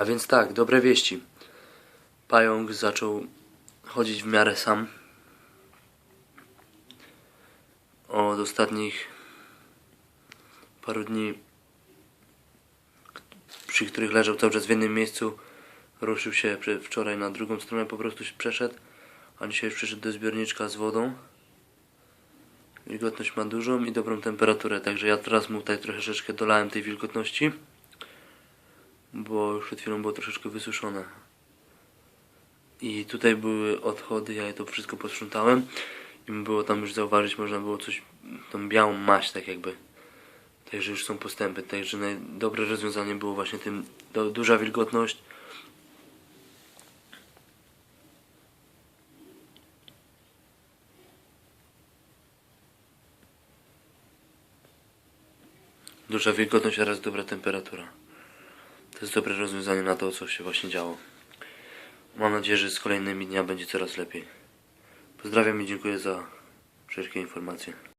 A więc tak, dobre wieści. Pająk zaczął chodzić w miarę sam. Od ostatnich paru dni, przy których leżał cały czas w jednym miejscu, ruszył się wczoraj na drugą stronę, po prostu się przeszedł, a dzisiaj przyszedł do zbiorniczka z wodą. Wilgotność ma dużą i dobrą temperaturę, także ja teraz mu tutaj troszeczkę dolałem tej wilgotności, bo już przed chwilą było troszeczkę wysuszone. I tutaj były odchody, ja to wszystko posprzątałem i było tam już zauważyć, można było coś, tą białą maść tak jakby. Także już są postępy, także dobre rozwiązanie było właśnie tym, duża wilgotność. Duża wilgotność oraz dobra temperatura. To jest dobre rozwiązanie na to, co się właśnie działo. Mam nadzieję, że z kolejnymi dniami będzie coraz lepiej. Pozdrawiam i dziękuję za wszelkie informacje.